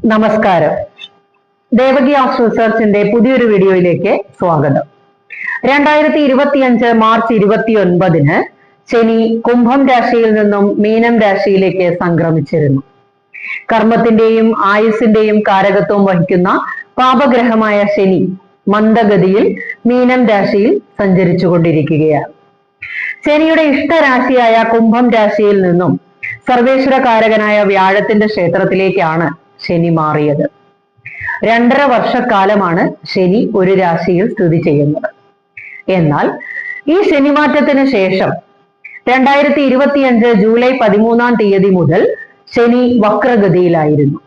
നമസ്കാരം. ദേവകി ഓഫ് റിസർച്ചിന്റെ പുതിയൊരു വീഡിയോയിലേക്ക് സ്വാഗതം. രണ്ടായിരത്തി ഇരുപത്തിയഞ്ച് മാർച്ച് ഇരുപത്തി ഒൻപതിന് ശനി കുംഭം രാശിയിൽ നിന്നും മീനം രാശിയിലേക്ക് സംക്രമിച്ചിരുന്നു. കർമ്മത്തിന്റെയും ആയുസിന്റെയും കാരകത്വം വഹിക്കുന്ന പാപഗ്രഹമായ ശനി മന്ദഗതിയിൽ മീനം രാശിയിൽ സഞ്ചരിച്ചു കൊണ്ടിരിക്കുകയാണ് ശനിയുടെ ഇഷ്ടരാശിയായ കുംഭം രാശിയിൽ നിന്നും സർവേശ്വരകാരകനായ വ്യാഴത്തിന്റെ ക്ഷേത്രത്തിലേക്കാണ് ശനി മാറിയത്. രണ്ടര വർഷക്കാലമാണ് ശനി ഒരു രാശിയിൽ സ്ഥിതി ചെയ്യുന്നത്. എന്നാൽ ഈ ശനിമാറ്റത്തിന് ശേഷം രണ്ടായിരത്തി ഇരുപത്തിയഞ്ച് ജൂലൈ പതിമൂന്നാം തീയതി മുതൽ ശനി വക്രഗതിയിലായിരുന്നു.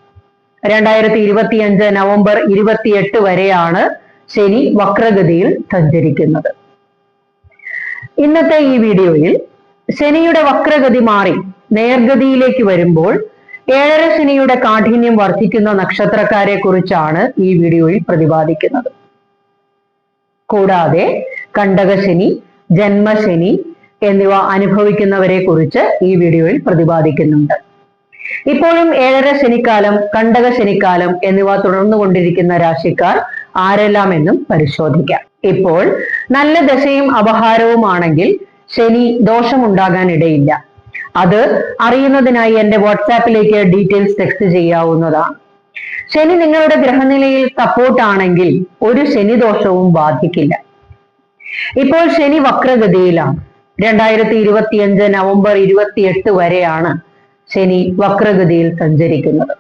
രണ്ടായിരത്തി ഇരുപത്തിയഞ്ച് നവംബർ ഇരുപത്തിയെട്ട് വരെയാണ് ശനി വക്രഗതിയിൽ സഞ്ചരിക്കുന്നത്. ഇന്നത്തെ ഈ വീഡിയോയിൽ ശനിയുടെ വക്രഗതി മാറി നേർഗതിയിലേക്ക് വരുമ്പോൾ ഏഴര ശനിയുടെ കാഠിന്യം വർദ്ധിക്കുന്ന നക്ഷത്രക്കാരെ കുറിച്ചാണ് ഈ വീഡിയോയിൽ പ്രതിപാദിക്കുന്നത്. കൂടാതെ കണ്ടകശനി ജന്മശനി എന്നിവ അനുഭവിക്കുന്നവരെ കുറിച്ച് ഈ വീഡിയോയിൽ പ്രതിപാദിക്കുന്നുണ്ട്. ഇപ്പോഴും ഏഴര ശനിക്കാലം കണ്ടക ശനിക്കാലം എന്നിവ തുടർന്നു കൊണ്ടിരിക്കുന്ന രാശിക്കാർ ആരെല്ലാം എന്നും പരിശോധിക്കാം. ഇപ്പോൾ നല്ല ദശയും അപഹാരവുമാണെങ്കിൽ ശനി ദോഷമുണ്ടാകാൻ ഇടയില്ല അത് അറിയുന്നതിനായി എന്റെ വാട്സാപ്പിലേക്ക് ഡീറ്റെയിൽസ് ടെക്സ്റ്റ് ചെയ്യാവുന്നതാണ്. ശനി നിങ്ങളുടെ ഗ്രഹനിലയിൽ സപ്പോർട്ട് ആണെങ്കിൽ ഒരു ശനി ദോഷവും ബാധിക്കില്ല. ഇപ്പോൾ ശനി വക്രഗതിയിലാണ്. രണ്ടായിരത്തി ഇരുപത്തിയഞ്ച് നവംബർ ഇരുപത്തിയെട്ട് വരെയാണ് ശനി വക്രഗതിയിൽ സഞ്ചരിക്കുന്നത്.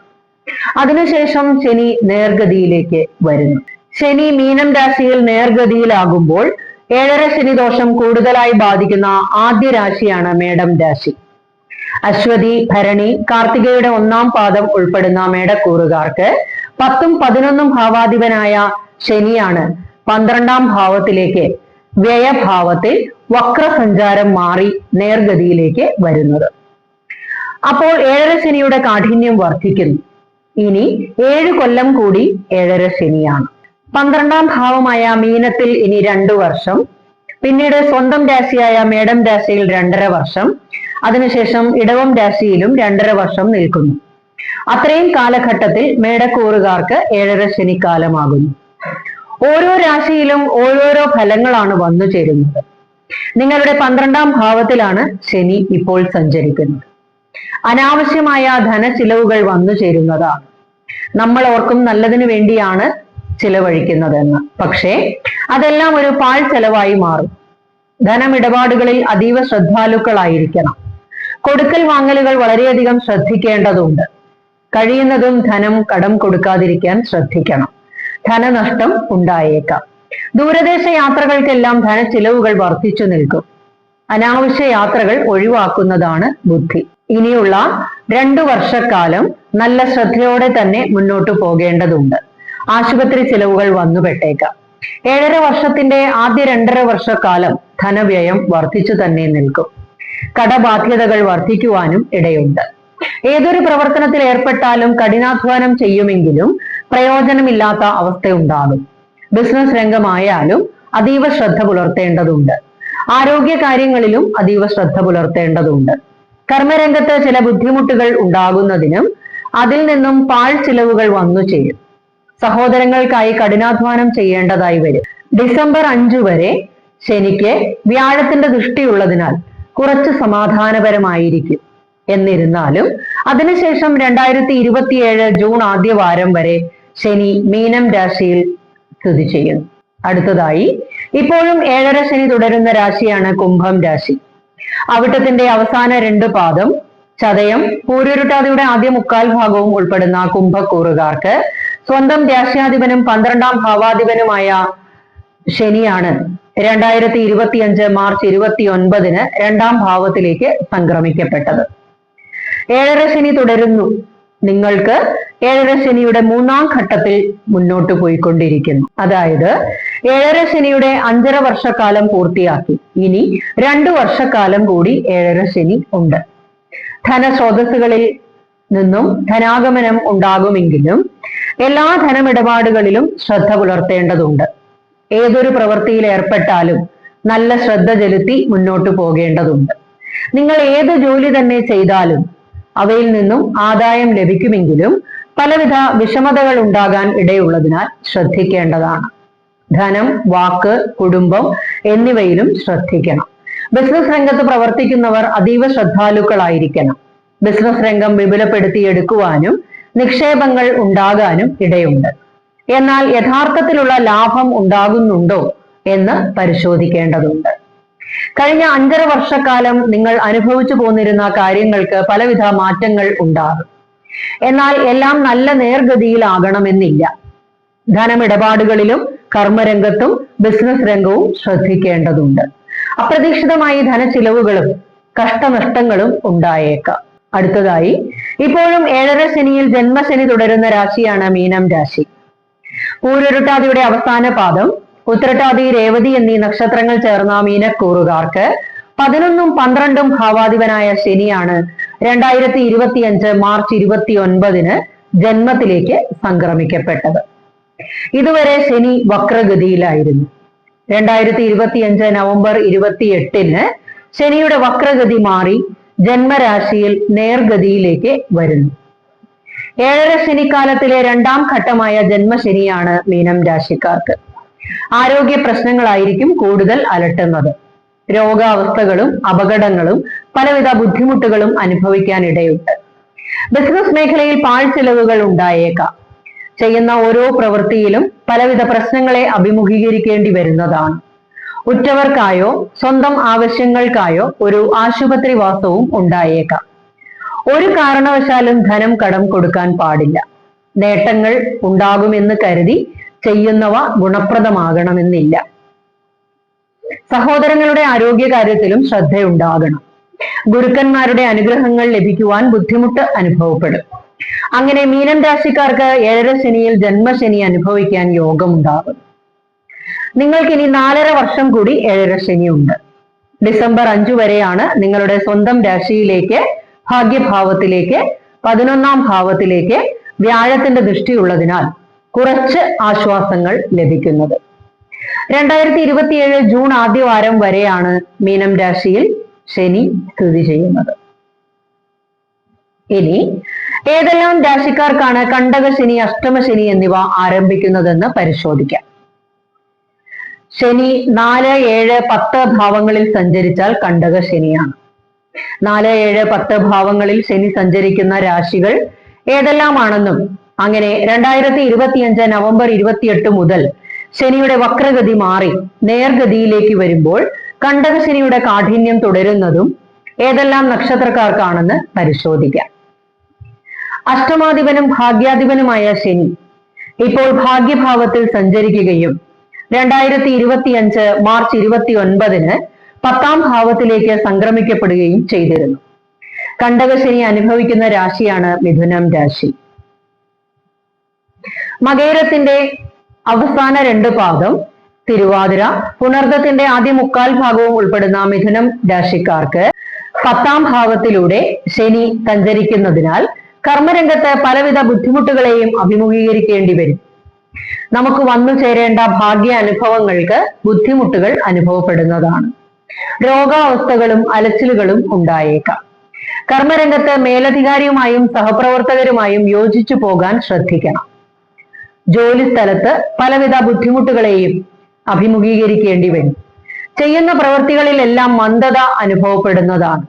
അതിനുശേഷം ശനി നേർഗതിയിലേക്ക് വരുന്നു. ശനി മീനം രാശിയിൽ നേർഗതിയിലാകുമ്പോൾ ഏഴര ശനി ദോഷം കൂടുതലായി ബാധിക്കുന്ന ആദ്യ രാശിയാണ് മേടം രാശി. അശ്വതി ഭരണി കാർത്തികയുടെ ഒന്നാം പാദം ഉൾപ്പെടുന്ന മേടക്കൂറുകാർക്ക് പത്തും പതിനൊന്നും ഭാവാധിപനായ ശനിയാണ് പന്ത്രണ്ടാം ഭാവത്തിലേക്ക് വ്യയഭാവത്തിൽ വക്രസഞ്ചാരം മാറി നേർഗതിയിലേക്ക് വരുന്നത്. അപ്പോൾ ഏഴര ശനിയുടെ കാഠിന്യം വർദ്ധിക്കുന്നു. ഇനി ഏഴ് കൊല്ലം കൂടി ഏഴര ശനിയാണ്. പന്ത്രണ്ടാം ഭാവമായ മീനത്തിൽ ഇനി രണ്ടു വർഷം. പിന്നീട് സ്വന്തം രാശിയായ മേടം രാശിയിൽ രണ്ടര വർഷം. അതിനുശേഷം ഇടവം രാശിയിലും രണ്ടര വർഷം നിൽക്കുന്നു. അത്രയും കാലഘട്ടത്തിൽ മേടക്കൂറുകാർക്ക് ഏഴര ശനിക്കാലമാകുന്നു. ഓരോ രാശിയിലും ഓരോരോ ഫലങ്ങളാണ് വന്നു ചേരുന്നത്. നിങ്ങളുടെ പന്ത്രണ്ടാം ഭാവത്തിലാണ് ശനി ഇപ്പോൾ സഞ്ചരിക്കുന്നത്. അനാവശ്യമായ ചിലവുകൾ വന്നു ചേരുന്നതാണ്. നമ്മൾ ഓർക്കും നല്ലതിനു വേണ്ടിയാണ് ചിലവഴിക്കുന്നതെന്ന്. പക്ഷേ അതെല്ലാം ഒരു പാൽ ചെലവായി മാറും. ധനമിടപാടുകളിൽ അതീവ ശ്രദ്ധാലുക്കളായിരിക്കണം. കൊടുക്കൽ വാങ്ങലുകൾ വളരെയധികം ശ്രദ്ധിക്കേണ്ടതുണ്ട്. കഴിയുന്നതും ധനം കടം കൊടുക്കാതിരിക്കാൻ ശ്രദ്ധിക്കണം. ധനനഷ്ടം ഉണ്ടായേക്കാം. ദൂരദേശ യാത്രകൾക്കെല്ലാം ധന ചിലവുകൾ വർദ്ധിച്ചു നിൽക്കും. അനാവശ്യ യാത്രകൾ ഒഴിവാക്കുന്നതാണ് ബുദ്ധി. ഇനിയുള്ള രണ്ടു വർഷക്കാലം നല്ല ശ്രദ്ധയോടെ തന്നെ മുന്നോട്ടു പോകേണ്ടതുണ്ട്. ആശുപത്രി ചിലവുകൾ വന്നുപെട്ടേക്കാം. ഏഴര വർഷത്തിന്റെ ആദ്യ രണ്ടര വർഷക്കാലം ധനവ്യയം വർദ്ധിച്ചു തന്നെ നിൽക്കും. കടബാധ്യതകൾ വർദ്ധിക്കുവാനും ഇടയുണ്ട്. ഏതൊരു പ്രവർത്തനത്തിൽ ഏർപ്പെട്ടാലും കഠിനാധ്വാനം ചെയ്യുമെങ്കിലും പ്രയോജനമില്ലാത്ത അവസ്ഥയുണ്ടാകും. ബിസിനസ് രംഗമായാലും അതീവ ശ്രദ്ധ പുലർത്തേണ്ടതുണ്ട്. ആരോഗ്യ കാര്യങ്ങളിലും അതീവ ശ്രദ്ധ പുലർത്തേണ്ടതുണ്ട്. കർമ്മരംഗത്ത് ചില ബുദ്ധിമുട്ടുകൾ ഉണ്ടാകുന്നതിനും അതിൽ നിന്നും പാൾ ചിലവുകൾ വന്നു ചേരും. സഹോദരങ്ങൾക്കായി കഠിനാധ്വാനം ചെയ്യേണ്ടതായി വരും. ഡിസംബർ അഞ്ചു വരെ ശനിക്ക് വ്യാഴത്തിന്റെ ദൃഷ്ടിയുള്ളതിനാൽ കുറച്ച് സമാധാനപരമായിരിക്കും. എന്നിരുന്നാലും അതിനുശേഷം രണ്ടായിരത്തി ഇരുപത്തിയേഴ് ജൂൺ ആദ്യ വാരം വരെ ശനി മീനം രാശിയിൽ സ്ഥിതി ചെയ്യുന്നു. അടുത്തതായി ഇപ്പോഴും ഏഴര ശനി തുടരുന്ന രാശിയാണ് കുംഭം രാശി. അവിട്ടത്തിന്റെ അവസാന രണ്ട് പാദം ചതയം പൂരുരുട്ടാതിയുടെ ആദ്യ മുക്കാൽ ഭാഗവും ഉൾപ്പെടുന്ന കുംഭക്കൂറുകാർക്ക് സ്വന്തം രാശ്യാധിപനും പന്ത്രണ്ടാം ഭാവാധിപനുമായ ശനിയാണ്. രണ്ടായിരത്തി ഇരുപത്തിയഞ്ച് മാർച്ച് ഇരുപത്തി ഒൻപതിന് രണ്ടാം ഭാവത്തിലേക്ക് സംക്രമിക്കപ്പെട്ടത്. ഏഴര ശനി തുടരുന്നു. നിങ്ങൾക്ക് ഏഴര ശനിയുടെ മൂന്നാം ഘട്ടത്തിൽ മുന്നോട്ട് പോയിക്കൊണ്ടിരിക്കുന്നു. അതായത് ഏഴര ശനിയുടെ അഞ്ചര വർഷക്കാലം പൂർത്തിയാക്കി. ഇനി രണ്ടു വർഷക്കാലം കൂടി ഏഴര ശനി ഉണ്ട്. ധനസ്രോതസ്സുകളിൽ നിന്നും ധനാഗമനം ഉണ്ടാകുമെങ്കിലും എല്ലാ ധനമിടപാടുകളിലും ശ്രദ്ധ പുലർത്തേണ്ടതുണ്ട്. ഏതൊരു പ്രവൃത്തിയിൽ ഏർപ്പെട്ടാലും നല്ല ശ്രദ്ധ ചെലുത്തി മുന്നോട്ട് പോകേണ്ടതുണ്ട്. നിങ്ങൾ ഏത് ജോലി തന്നെ ചെയ്താലും അവയിൽ നിന്നും ആദായം ലഭിക്കുമെങ്കിലും പലവിധ വിഷമതകൾ ഉണ്ടാകാൻ ഇടയുള്ളതിനാൽ ശ്രദ്ധിക്കേണ്ടതാണ്. ധനം വാക്ക് കുടുംബം എന്നിവയിലും ശ്രദ്ധിക്കണം. ബിസിനസ് രംഗത്ത് പ്രവർത്തിക്കുന്നവർ അതീവ ശ്രദ്ധാലുക്കളായിരിക്കണം. ബിസിനസ് രംഗം വിപുലപ്പെടുത്തിയെടുക്കുവാനും നിക്ഷേപങ്ങൾ ഉണ്ടാകാനും ഇടയുണ്ട്. എന്നാൽ യഥാർത്ഥത്തിലുള്ള ലാഭം ഉണ്ടാകുന്നുണ്ടോ എന്ന് പരിശോധിക്കേണ്ടതുണ്ട്. കഴിഞ്ഞ അഞ്ചര വർഷക്കാലം നിങ്ങൾ അനുഭവിച്ചു പോന്നിരുന്ന കാര്യങ്ങൾക്ക് പലവിധ മാറ്റങ്ങൾ ഉണ്ടാകും. എന്നാൽ എല്ലാം നല്ല നേർഗതിയിലാകണമെന്നില്ല. ധനമിടപാടുകളിലും കർമ്മരംഗത്തും ബിസിനസ് രംഗവും ശ്രദ്ധിക്കേണ്ടതുണ്ട്. അപ്രതീക്ഷിതമായി ധനച്ചിലവുകളും കഷ്ടനഷ്ടങ്ങളും ഉണ്ടായേക്കാം. അടുത്തതായി ഇപ്പോഴും ഏഴര ശനിയിൽ ജന്മശനി തുടരുന്ന രാശിയാണ് മീനം രാശി. പൂരുരുട്ടാതിയുടെ അവസാന പാദം ഉത്തരട്ടാതി രേവതി എന്നീ നക്ഷത്രങ്ങൾ ചേർന്ന മീനക്കൂറുകാർക്ക് പതിനൊന്നും പന്ത്രണ്ടും ഭാവാധിപനായ ശനിയാണ് രണ്ടായിരത്തി ഇരുപത്തിയഞ്ച് മാർച്ച് ഇരുപത്തി ഒൻപതിന് ജന്മത്തിലേക്ക് സംക്രമിക്കപ്പെട്ടത്. ഇതുവരെ ശനി വക്രഗതിയിലായിരുന്നു. രണ്ടായിരത്തി ഇരുപത്തിയഞ്ച് നവംബർ ഇരുപത്തി എട്ടിന് ശനിയുടെ വക്രഗതി മാറി ജന്മരാശിയിൽ നേർഗതിയിലേക്ക് വരുന്നു. ഏഴര ശനിക്കാലത്തിലെ രണ്ടാം ഘട്ടമായ ജന്മശനിയാണ് മീനം രാശിക്കാർക്ക്. ആരോഗ്യ പ്രശ്നങ്ങളായിരിക്കും കൂടുതൽ അലട്ടുന്നത്. രോഗാവസ്ഥകളും അപകടങ്ങളും പലവിധ ബുദ്ധിമുട്ടുകളും അനുഭവിക്കാനിടയുണ്ട്. ബിസിനസ് മേഖലയിൽ പാഴ്ചെലവുകൾ ഉണ്ടായേക്കാം. ചെയ്യുന്ന ഓരോ പ്രവൃത്തിയിലും പലവിധ പ്രശ്നങ്ങളെ അഭിമുഖീകരിക്കേണ്ടി വരുന്നതാണ്. ഉറ്റവർക്കായോ സ്വന്തം ആവശ്യങ്ങൾക്കായോ ഒരു ആശുപത്രി വാസവും ഉണ്ടായേക്കാം. ഒരു കാരണവശാലും ധനം കടം കൊടുക്കാൻ പാടില്ല. നേട്ടങ്ങൾ ഉണ്ടാകുമെന്ന് കരുതി ചെയ്യുന്നവ ഗുണപ്രദമാകണമെന്നില്ല. സഹോദരങ്ങളുടെ ആരോഗ്യകാര്യത്തിലും ശ്രദ്ധയുണ്ടാകണം. ഗുരുക്കന്മാരുടെ അനുഗ്രഹങ്ങൾ ലഭിക്കുവാൻ ബുദ്ധിമുട്ട് അനുഭവപ്പെടും. അങ്ങനെ മീനം രാശിക്കാർക്ക് ഏഴര ശനിയിൽ ജന്മശനി അനുഭവിക്കാൻ യോഗമുണ്ടാകും. നിങ്ങൾക്ക് ഇനി നാലര വർഷം കൂടി ഏഴര ശനിയുണ്ട്. ഡിസംബർ അഞ്ചു വരെയാണ് നിങ്ങളുടെ സ്വന്തം രാശിയിലേക്ക് ഭാഗ്യഭാവത്തിലേക്ക് പതിനൊന്നാം ഭാവത്തിലേക്ക് വ്യാഴത്തിന്റെ ദൃഷ്ടിയുള്ളതിനാൽ കുറച്ച് ആശ്വാസങ്ങൾ ലഭിക്കുന്നത്. രണ്ടായിരത്തി ഇരുപത്തിയേഴ് ജൂൺ ആദ്യവാരം വരെയാണ് മീനം രാശിയിൽ ശനി സ്ഥിതി ചെയ്യുന്നത്. ഇനി ഏതെല്ലാം രാശിക്കാർക്കാണ് കണ്ടക ശനി അഷ്ടമ ശനി എന്നിവ ആരംഭിക്കുന്നതെന്ന് പരിശോധിക്കാം. ശനി നാല് ഏഴ് പത്ത് ഭാവങ്ങളിൽ സഞ്ചരിച്ചാൽ കണ്ടക ശനിയാണ്. നാല് ഏഴ് പത്ത് ഭാവങ്ങളിൽ ശനി സഞ്ചരിക്കുന്ന രാശികൾ ഏതെല്ലാമാണെന്നും അങ്ങനെ രണ്ടായിരത്തി ഇരുപത്തിയഞ്ച് നവംബർ ഇരുപത്തിയെട്ട് മുതൽ ശനിയുടെ വക്രഗതി മാറി നേർഗതിയിലേക്ക് വരുമ്പോൾ കണ്ടക ശനിയുടെ കാഠിന്യം തുടരുന്നതും ഏതെല്ലാം നക്ഷത്രക്കാർക്കാണെന്ന് പരിശോധിക്കാം. അഷ്ടമാധിപനും ഭാഗ്യാധിപനുമായ ശനി ഇപ്പോൾ ഭാഗ്യഭാവത്തിൽ സഞ്ചരിക്കുകയും രണ്ടായിരത്തി ഇരുപത്തിയഞ്ച് മാർച്ച് ഇരുപത്തി ഒൻപതിന് പത്താം ഭാവത്തിലേക്ക് സംക്രമിക്കപ്പെടുകയും ചെയ്തിരുന്നു. കണ്ടകശനി അനുഭവിക്കുന്ന രാശിയാണ് മിഥുനം രാശി. മകേരത്തിന്റെ അവസാന രണ്ട് പാദം തിരുവാതിര പുണർദത്തിന്റെ ആദ്യ മുക്കാൽ ഭാഗവും ഉൾപ്പെടുന്ന മിഥുനം രാശിക്കാർക്ക് പത്താം ഭാവത്തിലൂടെ ശനി സഞ്ചരിക്കുന്നതിനാൽ കർമ്മരംഗത്ത് പലവിധ ബുദ്ധിമുട്ടുകളെയും അഭിമുഖീകരിക്കേണ്ടി വരും. നമുക്ക് വന്നു ചേരേണ്ട ഭാഗ്യ അനുഭവങ്ങൾക്ക് ബുദ്ധിമുട്ടുകൾ അനുഭവപ്പെടുന്നതാണ്. രോഗാവസ്ഥകളും അലച്ചിലുകളും ഉണ്ടായേക്കാം. കർമ്മരംഗത്ത് മേലധികാരിയുമായും സഹപ്രവർത്തകരുമായും യോജിച്ചു പോകാൻ ശ്രദ്ധിക്കണം. ജോലി സ്ഥലത്ത് പലവിധ ബുദ്ധിമുട്ടുകളെയും അഭിമുഖീകരിക്കേണ്ടി വരും. ചെയ്യുന്ന പ്രവൃത്തികളിലെല്ലാം മന്ദത അനുഭവപ്പെടുന്നതാണ്.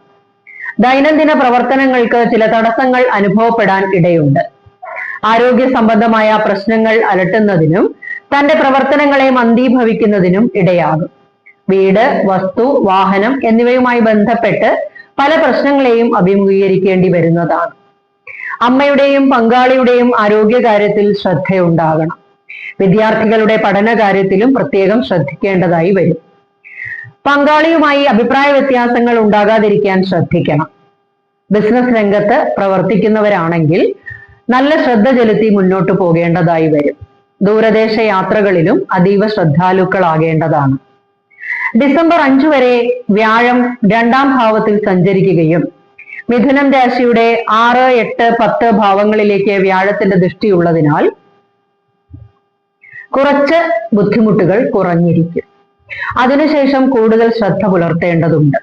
ദൈനംദിന പ്രവർത്തനങ്ങൾക്ക് ചില തടസ്സങ്ങൾ അനുഭവപ്പെടാൻ ഇടയുണ്ട്. ആരോഗ്യ സംബന്ധമായ പ്രശ്നങ്ങൾ അലട്ടുന്നതിനും തന്റെ പ്രവർത്തനങ്ങളെ മന്ദീഭവിക്കുന്നതിനും ഇടയാകും. വീട് വസ്തു വാഹനം എന്നിവയുമായി ബന്ധപ്പെട്ട് പല പ്രശ്നങ്ങളെയും അഭിമുഖീകരിക്കേണ്ടി വരുന്നതാണ്. അമ്മയുടെയും പങ്കാളിയുടെയും ആരോഗ്യകാര്യത്തിൽ ശ്രദ്ധയുണ്ടാകണം. വിദ്യാർത്ഥികളുടെ പഠന കാര്യത്തിലും പ്രത്യേകം ശ്രദ്ധിക്കേണ്ടതായി വരും. പങ്കാളിയുമായി അഭിപ്രായ വ്യത്യാസങ്ങൾ ഉണ്ടാകാതിരിക്കാൻ ശ്രദ്ധിക്കണം. ബിസിനസ് രംഗത്ത് പ്രവർത്തിക്കുന്നവരാണെങ്കിൽ നല്ല ശ്രദ്ധ ചെലുത്തി മുന്നോട്ട് പോകേണ്ടതായി വരും. ദൂരദേശ യാത്രകളിലും അതീവ ശ്രദ്ധാലുക്കളാകേണ്ടതാണ്. ഡിസംബർ അഞ്ചു വരെ വ്യാഴം രണ്ടാം ഭാവത്തിൽ സഞ്ചരിക്കുകയും മിഥുനം രാശിയുടെ ആറ് എട്ട് പത്ത് ഭാവങ്ങളിലേക്ക് വ്യാഴത്തിന്റെ ദൃഷ്ടിയുള്ളതിനാൽ കുറച്ച് ബുദ്ധിമുട്ടുകൾ കുറഞ്ഞിരിക്കും. അതിനുശേഷം കൂടുതൽ ശ്രദ്ധ പുലർത്തേണ്ടതുണ്ട്.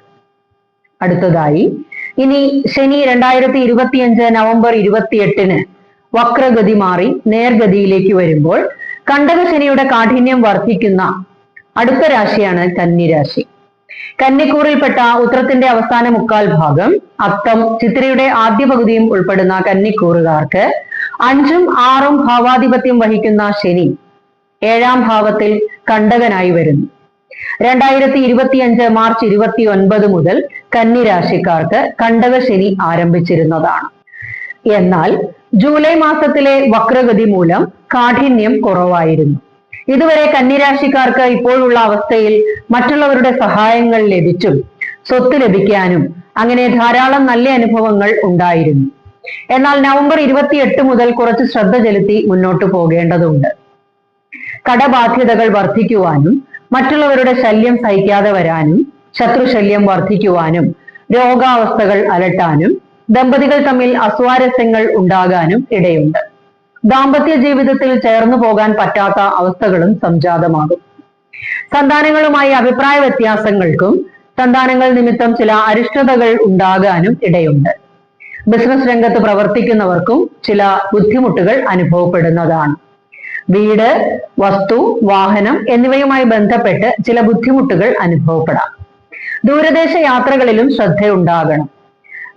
അടുത്തതായി ഇനി ശനി രണ്ടായിരത്തി ഇരുപത്തിയഞ്ച് നവംബർ ഇരുപത്തിയെട്ടിന് വക്രഗതി മാറി നേർഗതിയിലേക്ക് വരുമ്പോൾ കണ്ടകശനിയുടെ കാഠിന്യം വർദ്ധിക്കുന്ന അടുത്ത രാശിയാണ് കന്നി രാശി. കന്നിക്കൂറിൽപ്പെട്ട ഉത്രത്തിന്റെ അവസാന മുക്കാൽ ഭാഗം അത്തം ചിത്രയുടെ ആദ്യ പകുതിയും ഉൾപ്പെടുന്ന കന്നിക്കൂറുകാർക്ക് അഞ്ചും ആറും ഭാവാധിപത്യം വഹിക്കുന്ന ശനി ഏഴാം ഭാവത്തിൽ കണ്ടകനായി വരുന്നു. രണ്ടായിരത്തി ഇരുപത്തിയഞ്ച് മാർച്ച് ഇരുപത്തി ഒൻപത് മുതൽ കന്നിരാശിക്കാർക്ക് കണ്ടക ശനി ആരംഭിച്ചിരുന്നതാണ്. എന്നാൽ ജൂലൈ മാസത്തിലെ വക്രഗതി മൂലം കാഠിന്യം കുറവായിരുന്നു. ഇതുവരെ കന്നിരാശിക്കാർക്ക് ഇപ്പോഴുള്ള അവസ്ഥയിൽ മറ്റുള്ളവരുടെ സഹായങ്ങൾ ലഭിച്ചും സ്വത്ത് ലഭിക്കാനും അങ്ങനെ ധാരാളം നല്ല അനുഭവങ്ങൾ ഉണ്ടായിരുന്നു. എന്നാൽ നവംബർ ഇരുപത്തിയെട്ട് മുതൽ കുറച്ച് ശ്രദ്ധ ചെലുത്തി മുന്നോട്ട് പോകേണ്ടതുണ്ട്. കടബാധ്യതകൾ വർദ്ധിക്കുവാനും മറ്റുള്ളവരുടെ ശല്യം സഹിക്കാതെ വരാനും ശത്രുശല്യം വർദ്ധിക്കുവാനും രോഗാവസ്ഥകൾ അലട്ടാനും ദമ്പതികൾ തമ്മിൽ അസ്വാരസ്യങ്ങൾ ഉണ്ടാകാനും ഇടയുണ്ട്. ദാമ്പത്യ ജീവിതത്തിൽ ചേർന്നു പോകാൻ പറ്റാത്ത അവസ്ഥകളും സംജാതമാകും. സന്താനങ്ങളുമായി അഭിപ്രായ വ്യത്യാസങ്ങൾക്കും സന്താനങ്ങൾ നിമിത്തം ചില അരിഷ്ടതകൾ ഉണ്ടാകാനും ഇടയുണ്ട്. ബിസിനസ് രംഗത്ത് പ്രവർത്തിക്കുന്നവർക്കും ചില ബുദ്ധിമുട്ടുകൾ അനുഭവപ്പെടുന്നതാണ്. വീട് വസ്തു വാഹനം എന്നിവയുമായി ബന്ധപ്പെട്ട് ചില ബുദ്ധിമുട്ടുകൾ അനുഭവപ്പെടാം. ദൂരദേശ യാത്രകളിലും ശ്രദ്ധയുണ്ടാകണം.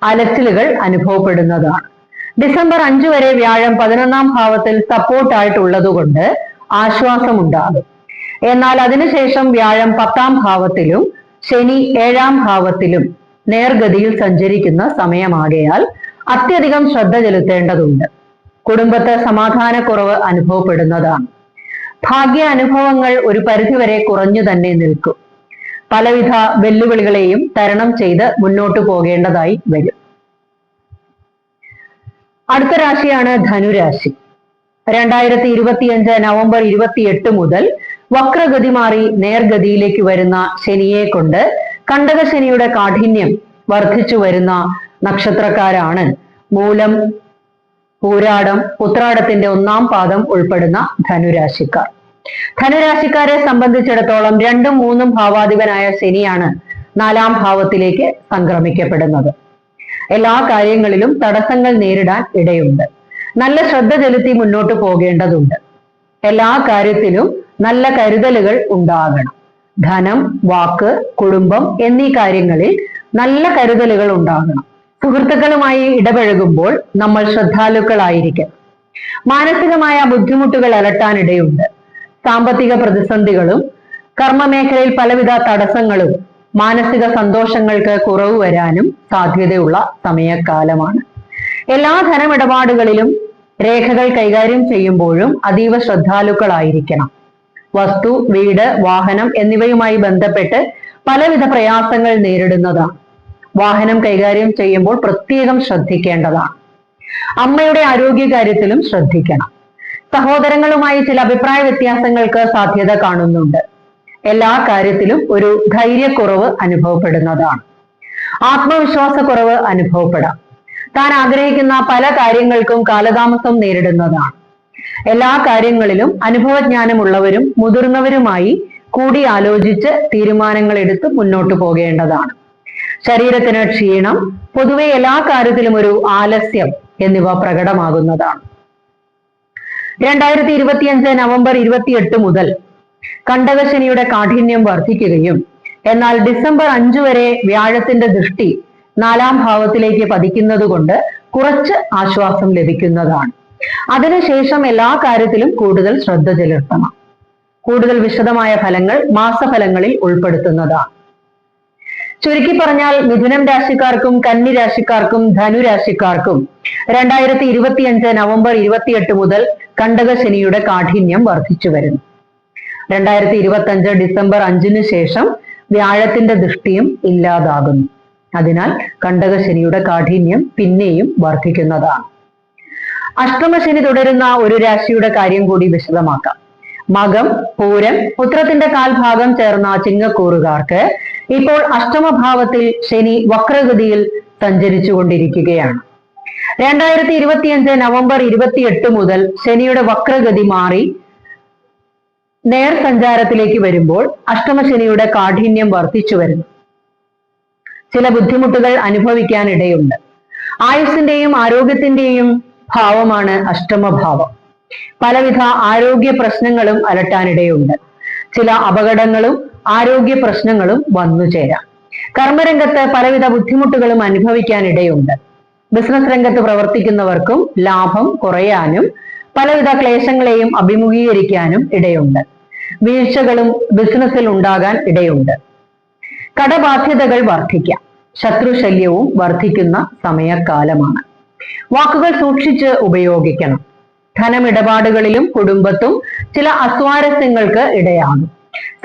അലച്ചിലുകൾ അനുഭവപ്പെടുന്നതാണ്. ഡിസംബർ അഞ്ചു വരെ വ്യാഴം പതിനൊന്നാം ഭാവത്തിൽ സപ്പോർട്ടായിട്ടുള്ളതുകൊണ്ട് ആശ്വാസമുണ്ടാകും. എന്നാൽ അതിനുശേഷം വ്യാഴം പത്താം ഭാവത്തിലും ശനി ഏഴാം ഭാവത്തിലും നേർഗതിയിൽ സഞ്ചരിക്കുന്ന സമയമാകയാൽ അത്യധികം ശ്രദ്ധ ചെലുത്തേണ്ടതുണ്ട്. കുടുംബത്തെ സമാധാനക്കുറവ് അനുഭവപ്പെടുന്നതാണ്. ഭാഗ്യ അനുഭവങ്ങൾ ഒരു പരിധിവരെ കുറഞ്ഞു തന്നെ നിൽക്കും. പലവിധ വെല്ലുവിളികളെയും തരണം ചെയ്ത് മുന്നോട്ടു പോകേണ്ടതായി വരും. അടുത്ത രാശിയാണ് ധനുരാശി. രണ്ടായിരത്തി ഇരുപത്തിയഞ്ച് നവംബർ ഇരുപത്തിയെട്ട് മുതൽ വക്രഗതി മാറി നേർഗതിയിലേക്ക് വരുന്ന ശനിയെ കൊണ്ട് കണ്ടക ശനിയുടെ കാഠിന്യം വർദ്ധിച്ചു വരുന്ന നക്ഷത്രക്കാരാണ്. മൂലം പൂരാടം ഉത്രാടത്തിന്റെ ഒന്നാം പാദം ഉൾപ്പെടുന്ന ധനുരാശിക്കാർ. ധനുരാശിക്കാരെ സംബന്ധിച്ചിടത്തോളം രണ്ടും മൂന്നും ഭാവാധിപനായ ശനിയാണ് നാലാം ഭാവത്തിലേക്ക് സംക്രമിക്കപ്പെടുന്നത്. എല്ലാ കാര്യങ്ങളിലും തടസ്സങ്ങൾ നേരിടാൻ ഇടയുണ്ട്. നല്ല ശ്രദ്ധ ചെലുത്തി മുന്നോട്ട് പോകേണ്ടതുണ്ട്. എല്ലാ കാര്യത്തിലും നല്ല കരുതലുകൾ ഉണ്ടാകണം. ധനം വാക്ക് കുടുംബം എന്നീ കാര്യങ്ങളിൽ നല്ല കരുതലുകൾ ഉണ്ടാകണം. സുഹൃത്തുക്കളുമായി ഇടപഴകുമ്പോൾ നമ്മൾ ശ്രദ്ധാലുക്കളായിരിക്കും. മാനസികമായ ബുദ്ധിമുട്ടുകൾ അലട്ടാനിടയുണ്ട് സാമ്പത്തിക പ്രതിസന്ധികളും കർമ്മമേഖലയിൽ പലവിധ തടസ്സങ്ങളും മാനസിക സന്തോഷങ്ങൾക്ക് കുറവ് വരാനും സാധ്യതയുള്ള സമയക്കാലമാണ് എല്ലാ ധനമിടപാടുകളിലും രേഖകൾ കൈകാര്യം ചെയ്യുമ്പോഴും അതീവ ശ്രദ്ധാലുക്കളായിരിക്കണം. വസ്തു വീട് വാഹനം എന്നിവയുമായി ബന്ധപ്പെട്ട് പലവിധ പ്രയാസങ്ങൾ നേരിടുന്നതാണ്. വാഹനം കൈകാര്യം ചെയ്യുമ്പോൾ പ്രത്യേകം ശ്രദ്ധിക്കേണ്ടതാണ്. അമ്മയുടെ ആരോഗ്യകാര്യത്തിലും ശ്രദ്ധിക്കണം. സഹോദരങ്ങളുമായി ചില അഭിപ്രായ വ്യത്യാസങ്ങൾക്ക് സാധ്യത കാണുന്നുണ്ട്. എല്ലാ കാര്യത്തിലും ഒരു ധൈര്യക്കുറവ് അനുഭവപ്പെടുന്നതാണ്. ആത്മവിശ്വാസക്കുറവ് അനുഭവപ്പെടാം. താൻ ആഗ്രഹിക്കുന്ന പല കാര്യങ്ങൾക്കും കാലതാമസം നേരിടുന്നതാണ്. എല്ലാ കാര്യങ്ങളിലും അനുഭവജ്ഞാനമുള്ളവരും മുതിർന്നവരുമായി കൂടി ആലോചിച്ച് തീരുമാനങ്ങൾ എടുത്ത് മുന്നോട്ട് പോകേണ്ടതാണ്. ശരീരത്തിന് ക്ഷീണം പൊതുവെ എല്ലാ കാര്യത്തിലും ഒരു ആലസ്യം എന്നിവ പ്രകടമാകുന്നതാണ്. രണ്ടായിരത്തി ഇരുപത്തിയഞ്ച് നവംബർ ഇരുപത്തിയെട്ട് മുതൽ കണ്ടകശനിയുടെ കാഠിന്യം വർദ്ധിക്കുകയും എന്നാൽ ഡിസംബർ അഞ്ചു വരെ വ്യാഴത്തിന്റെ ദൃഷ്ടി നാലാം ഭാവത്തിലേക്ക് പതിക്കുന്നത് കൊണ്ട് കുറച്ച് ആശ്വാസം ലഭിക്കുന്നതാണ്. അതിനുശേഷം എല്ലാ കാര്യത്തിലും കൂടുതൽ ശ്രദ്ധ ചെലുത്തണം. കൂടുതൽ വിശദമായ ഫലങ്ങൾ മാസഫലങ്ങളിൽ ഉൾപ്പെടുത്തുന്നതാണ്. ചുരുക്കി പറഞ്ഞാൽ മിഥുനം രാശിക്കാർക്കും കന്നി രാശിക്കാർക്കും ധനു രാശിക്കാർക്കും രണ്ടായിരത്തി ഇരുപത്തിയഞ്ച് നവംബർ ഇരുപത്തിയെട്ട് മുതൽ കണ്ടക ശനിയുടെ കാഠിന്യം വർദ്ധിച്ചു വരുന്നു. രണ്ടായിരത്തി ഇരുപത്തി അഞ്ച് ഡിസംബർ അഞ്ചിന് ശേഷം വ്യാഴത്തിന്റെ ദൃഷ്ടിയും ഇല്ലാതാകുന്നു. അതിനാൽ കണ്ടകശനിയുടെ കാഠിന്യം പിന്നെയും വർദ്ധിക്കുന്നതാണ് അഷ്ടമശനി തുടരുന്ന ഒരു രാശിയുടെ കാര്യം കൂടി വിശദമാക്കാം. മകം പൂരം പുത്രത്തിന്റെ കാൽഭാഗം ചേർന്ന ചിങ്ങക്കൂറുകാർക്ക് ഇപ്പോൾ അഷ്ടമഭാവത്തിൽ ശനി വക്രഗതിയിൽ സഞ്ചരിച്ചു കൊണ്ടിരിക്കുകയാണ് രണ്ടായിരത്തി ഇരുപത്തിയഞ്ച് നവംബർ ഇരുപത്തിയെട്ട് മുതൽ ശനിയുടെ വക്രഗതി മാറി നേർ സഞ്ചാരത്തിലേക്ക് വരുമ്പോൾ അഷ്ടമശനിയുടെ കാഠിന്യം വർദ്ധിച്ചു വരുന്നു. ചില ബുദ്ധിമുട്ടുകൾ അനുഭവിക്കാനിടയുണ്ട്. ആയുസിന്റെയും ആരോഗ്യത്തിന്റെയും ഭാവമാണ് അഷ്ടമഭാവം. പലവിധ ആരോഗ്യ പ്രശ്നങ്ങളും അലട്ടാനിടയുണ്ട്. ചില അപകടങ്ങളും ആരോഗ്യ പ്രശ്നങ്ങളും വന്നു ചേരാം. കർമ്മരംഗത്ത് പലവിധ ബുദ്ധിമുട്ടുകളും അനുഭവിക്കാനിടയുണ്ട്. ബിസിനസ് രംഗത്ത് പ്രവർത്തിക്കുന്നവർക്കും ലാഭം കുറയാനും പലവിധ ക്ലേശങ്ങളെയും അഭിമുഖീകരിക്കാനും ഇടയുണ്ട്. വീഴ്ചകളും ബിസിനസ്സിൽ ഉണ്ടാകാൻ ഇടയുണ്ട്. കടബാധ്യതകൾ വർദ്ധിക്കാം ശത്രുശല്യവും വർദ്ധിക്കുന്ന സമയക്കാലമാണ് വാക്കുകൾ സൂക്ഷിച്ച് ഉപയോഗിക്കണം. ധനമിടപാടുകളിലും കുടുംബത്തും ചില അസ്വാരസ്യങ്ങൾക്ക് ഇടയാകും.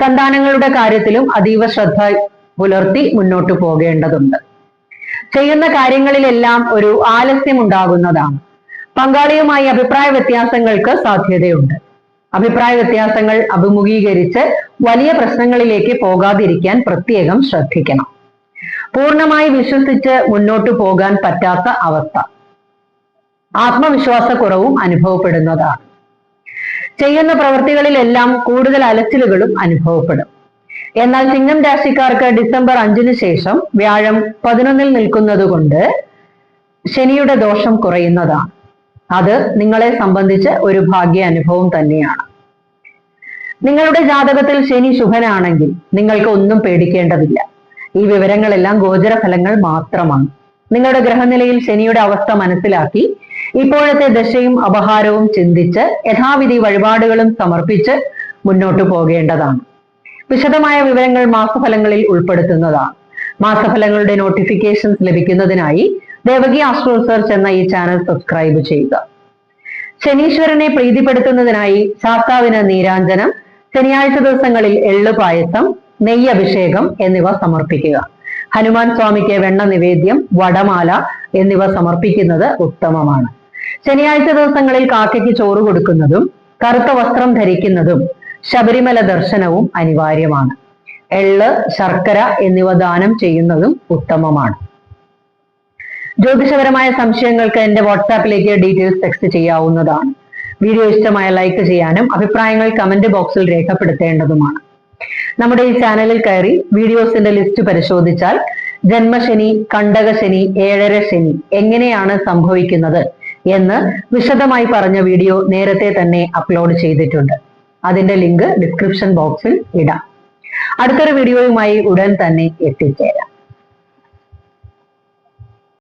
സന്താനങ്ങളുടെ കാര്യത്തിലും അതീവ ശ്രദ്ധ പുലർത്തി മുന്നോട്ടു പോകേണ്ടതുണ്ട്. ചെയ്യുന്ന കാര്യങ്ങളിലെല്ലാം ഒരു ആലസ്യം ഉണ്ടാകുന്നതാണ് പങ്കാളിയുമായി അഭിപ്രായ വ്യത്യാസങ്ങൾക്ക് സാധ്യതയുണ്ട്. അഭിപ്രായ വ്യത്യാസങ്ങൾ അഭിമുഖീകരിച്ച് വലിയ പ്രശ്നങ്ങളിലേക്ക് പോകാതിരിക്കാൻ പ്രത്യേകം ശ്രദ്ധിക്കണം. പൂർണമായി വിശ്വസിച്ച് മുന്നോട്ട് പോകാൻ പറ്റാത്ത അവസ്ഥ. ആത്മവിശ്വാസക്കുറവും അനുഭവപ്പെടുന്നതാണ്. ചെയ്യുന്ന പ്രവൃത്തികളിലെല്ലാം കൂടുതൽ അലച്ചിലുകളും അനുഭവപ്പെടും. എന്നാൽ ചിങ്ങം രാശിക്കാർക്ക് ഡിസംബർ അഞ്ചിന് ശേഷം വ്യാഴം പതിനൊന്നിൽ നിൽക്കുന്നത് കൊണ്ട് ശനിയുടെ ദോഷം കുറയുന്നതാണ്. അത് നിങ്ങളെ സംബന്ധിച്ച് ഒരു ഭാഗ്യ അനുഭവം തന്നെയാണ്. നിങ്ങളുടെ ജാതകത്തിൽ ശനി ശുഭനാണെങ്കിൽ നിങ്ങൾക്ക് ഒന്നും പേടിക്കേണ്ടതില്ല. ഈ വിവരങ്ങളെല്ലാം ഗോചര ഫലങ്ങൾ മാത്രമാണ്. നിങ്ങളുടെ ഗ്രഹനിലയിൽ ശനിയുടെ അവസ്ഥ മനസ്സിലാക്കി ഇപ്പോഴത്തെ ദശയും അപഹാരവും ചിന്തിച്ച് യഥാവിധി വഴിപാടുകളും സമർപ്പിച്ച് മുന്നോട്ടു പോകേണ്ടതാണ്. വിശദമായ വിവരങ്ങൾ മാസഫലങ്ങളിൽ ഉൾപ്പെടുത്തുന്നതാണ്. മാസഫലങ്ങളുടെ നോട്ടിഫിക്കേഷൻസ് ലഭിക്കുന്നതിനായി ദേവകി ആസ്ട്രോ റിസർച്ച് എന്ന ഈ ചാനൽ സബ്സ്ക്രൈബ് ചെയ്യുക. ശനീശ്വരനെ പ്രീതിപ്പെടുത്തുന്നതിനായി ശാസ്താവിന് നീരാഞ്ജനം ശനിയാഴ്ച ദിവസങ്ങളിൽ എള്ളു പായസം നെയ്യ് അഭിഷേകം എന്നിവ സമർപ്പിക്കുക. ഹനുമാൻ സ്വാമിക്ക് വെണ്ണ നിവേദ്യം വടമാല എന്നിവ സമർപ്പിക്കുന്നത് ഉത്തമമാണ്. ശനിയാഴ്ച ദിവസങ്ങളിൽ കാക്കയ്ക്ക് ചോറ് കൊടുക്കുന്നതും കറുത്ത വസ്ത്രം ധരിക്കുന്നതും ശബരിമല ദർശനവും അനിവാര്യമാണ്. എള്ള് ശർക്കര എന്നിവ ദാനം ചെയ്യുന്നതും ഉത്തമമാണ്. ജ്യോതിഷപരമായ സംശയങ്ങൾക്ക് എന്റെ വാട്സാപ്പിലേക്ക് ഡീറ്റെയിൽസ് ടെക്സ്റ്റ് ചെയ്യാവുന്നതാണ്. വീഡിയോ ഇഷ്ടമായ ലൈക്ക് ചെയ്യാനും അഭിപ്രായങ്ങൾ കമന്റ് ബോക്സിൽ രേഖപ്പെടുത്തേണ്ടതുമാണ്. നമ്മുടെ ഈ ചാനലിൽ കയറി വീഡിയോസിന്റെ ലിസ്റ്റ് പരിശോധിച്ചാൽ ജന്മശനി കണ്ടകശനി ഏഴര ശനി എങ്ങനെയാണ് സംഭവിക്കുന്നത് എന്ന് വിശദമായി പറഞ്ഞ വീഡിയോ നേരത്തെ തന്നെ അപ്ലോഡ് ചെയ്തിട്ടുണ്ട്. അതിന്റെ ലിങ്ക് ഡിസ്ക്രിപ്ഷൻ ബോക്സിൽ ഇടാം. അടുത്തൊരു വീഡിയോയുമായി ഉടൻ തന്നെ എത്തിച്ചേരാം.